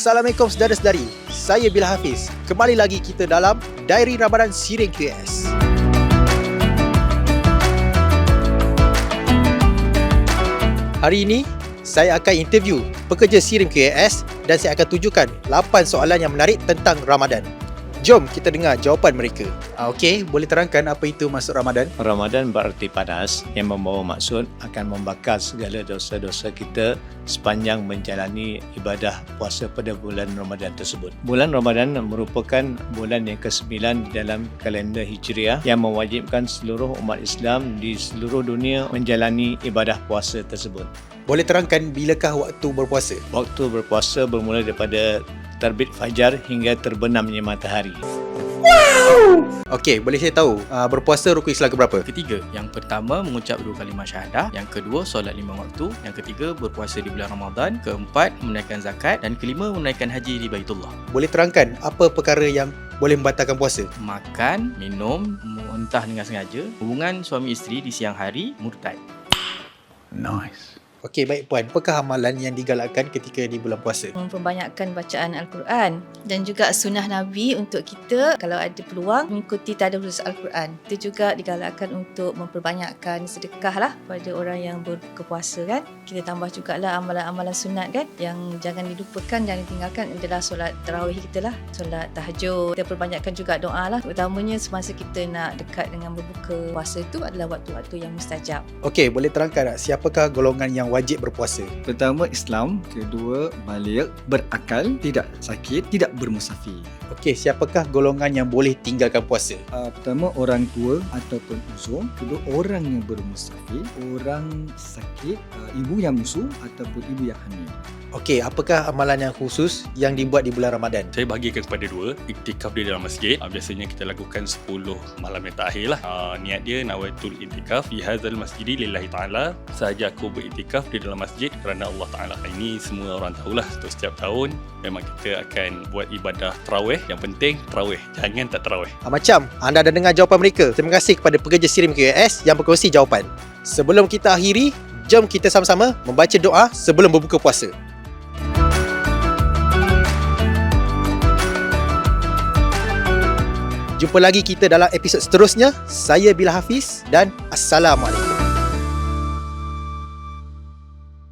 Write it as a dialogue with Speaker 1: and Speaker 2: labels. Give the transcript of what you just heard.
Speaker 1: Assalamualaikum saudara-saudari. Saya Bila Hafiz. Kembali lagi kita dalam Diary Ramadan Siring QS. Hari ini saya akan interview pekerja Sirim QAS dan saya akan tujukan 8 soalan yang menarik tentang Ramadan. Jom kita dengar jawapan mereka. Ah, Okey, boleh terangkan apa itu masuk Ramadan?
Speaker 2: Ramadan berarti panas yang membawa maksud akan membakar segala dosa-dosa kita sepanjang menjalani ibadah puasa pada bulan Ramadan tersebut. Bulan Ramadan merupakan bulan yang ke-9 di dalam kalender Hijriah yang mewajibkan seluruh umat Islam di seluruh dunia menjalani ibadah puasa tersebut.
Speaker 1: Boleh terangkan bilakah waktu berpuasa?
Speaker 2: Waktu berpuasa bermula daripada terbit fajar hingga terbenamnya matahari.
Speaker 1: Okey, boleh saya tahu uh, berpuasa rukun Islam ke berapa?
Speaker 3: Ketiga, yang pertama mengucap dua kalimah syahadah, yang kedua solat lima waktu, yang ketiga berpuasa di bulan Ramadan, keempat menunaikan zakat dan kelima menunaikan haji di Baitullah.
Speaker 1: Boleh terangkan apa perkara yang boleh membatalkan puasa?
Speaker 3: Makan, minum, muntah dengan sengaja, hubungan suami isteri di siang hari, murtad.
Speaker 1: Okey, baik puan. Apakah amalan yang digalakkan ketika di bulan puasa?
Speaker 4: memperbanyakkan bacaan Al-Quran dan juga sunnah Nabi untuk kita kalau ada peluang mengikuti tadarus Al-Quran. Itu juga digalakkan untuk memperbanyakkan sedekah lah pada orang yang berbuka puasa kan. Kita tambah jugalah amalan-amalan sunat kan yang jangan dilupakan dan ditinggalkan adalah solat tarawih kita lah. Solat tahajud. Kita perbanyakkan juga doa lah. Utamanya semasa kita nak dekat dengan berbuka puasa itu adalah waktu-waktu yang mustajab.
Speaker 1: Okey, boleh terangkan tak siapakah golongan yang wajib berpuasa?
Speaker 5: Pertama Islam, kedua balik, berakal, tidak sakit, tidak bermusafir.
Speaker 1: Okey, siapakah golongan yang boleh tinggalkan puasa?
Speaker 5: Uh, pertama orang tua ataupun uzur, kedua orang yang bermusafir, orang sakit, uh, ibu yang musuh ataupun ibu yang hamil.
Speaker 1: Okey, apakah amalan yang khusus yang dibuat di bulan Ramadan?
Speaker 6: Saya bahagikan kepada dua. Iktikaf di dalam masjid. Uh, Biasanya kita lakukan 10 malam yang terakhir lah. Uh, Niat dia Nawaitul iktikaf. Fi hazal masjidi lillahi ta'ala. Sahaja aku beriktikaf di dalam masjid Kerana Allah Ta'ala. Ini semua orang tahulah. Untuk setiap tahun Memang kita akan buat ibadah terawih Yang penting terawih Jangan tak terawih
Speaker 1: Ah, macam anda dah dengar jawapan mereka. Terima kasih kepada pekerja Sirim QS yang berkongsi jawapan. Sebelum kita akhiri, jom kita sama-sama membaca doa sebelum berbuka puasa. Jumpa lagi kita dalam episod seterusnya. Saya Bila Hafiz dan Assalamualaikum.